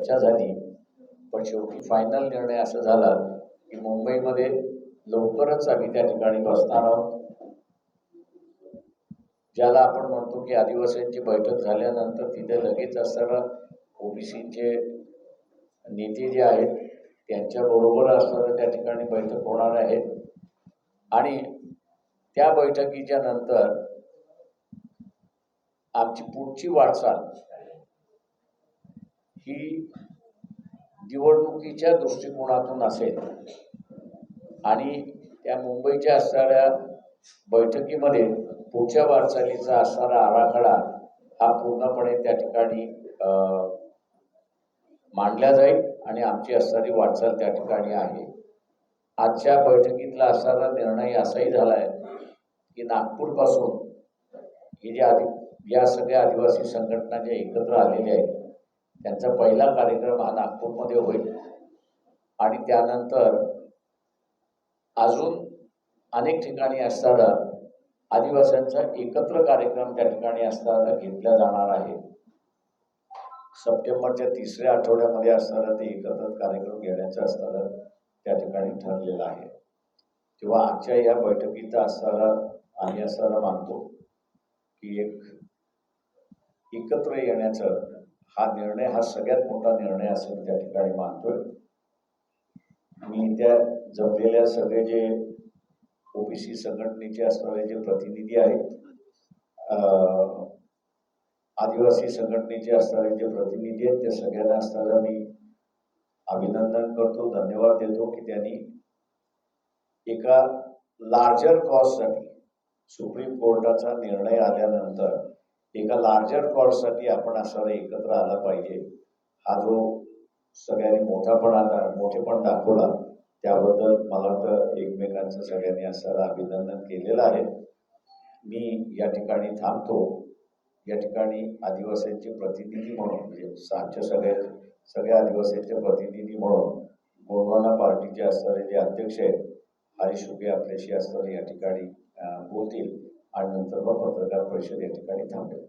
चर्चा झाली. पण शेवटी फायनल निर्णय असा झाला की मुंबईमध्ये लवकरच आम्ही त्या ठिकाणी बसणार आहोत. ज्याला आपण म्हणतो की आदिवासींची बैठक झाल्यानंतर तिथे लगेच असणारा ओबीसीचे नेते जे आहेत त्यांच्याबरोबर असणारं त्या ठिकाणी बैठक होणार आहे. आणि त्या बैठकीच्या नंतर आमची पुढची वाटचाल ही निवडणुकीच्या दृष्टिकोनातून असेल आणि त्या मुंबईच्या असणाऱ्या बैठकीमध्ये पुढच्या वाटचालीचा असणारा आराखडा हा पूर्णपणे त्या ठिकाणी मांडला जाईल आणि आमची असणारी वाटचाल त्या ठिकाणी आहे. आजच्या बैठकीतला असणारा निर्णय असाही झाला आहे की नागपूरपासून हे जे आदि या सगळ्या आदिवासी संघटना ज्या एकत्र आलेल्या आहेत त्यांचा पहिला कार्यक्रम हा नागपूरमध्ये होईल. आणि त्यानंतर अजून अनेक ठिकाणी असताना आदिवासींचा एकत्र कार्यक्रम त्या ठिकाणी असताना घेतला जाणार आहे. सप्टेंबरच्या तिसऱ्या आठवड्यामध्ये असताना ते एकत्र कार्यक्रम घेण्याचं असताना त्या ठिकाणी ठरलेलं आहे. तेव्हा आजच्या या बैठकीचा असताना आम्ही असताना मानतो की एक एकत्र येण्याचं हा निर्णय हा सगळ्यात मोठा निर्णय असं त्या ठिकाणी मानतोय. मी त्या जमलेल्या सगळे जे ओबीसी संघटनेचे असणारे जे प्रतिनिधी आहेत आदिवासी संघटनेचे असणारे जे प्रतिनिधी आहेत त्या सगळ्यांना असणारा मी अभिनंदन करतो धन्यवाद देतो की त्यांनी एका लार्जर कॉजसाठी सुप्रीम कोर्टाचा निर्णय आल्यानंतर एका लार्जर कॉजसाठी आपण असणारा एकत्र आला पाहिजे. हा जो सगळ्यांनी मोठापणा मोठेपण दाखवला त्याबद्दल मला वाटतं एकमेकांचं सगळ्यांनी असणारं अभिनंदन केलेलं आहे. मी या ठिकाणी थांबतो. या ठिकाणी आदिवासींचे प्रतिनिधी म्हणून म्हणजे आमच्या सगळ्या सगळ्या आदिवासींचे प्रतिनिधी म्हणून गोंडवाना पार्टीचे असणारे जे अध्यक्ष आहेत हरीश उभे आपल्याशी असणारे या ठिकाणी बोलतील. आणि नंतर मग पत्रकार परिषद या ठिकाणी थांबेल.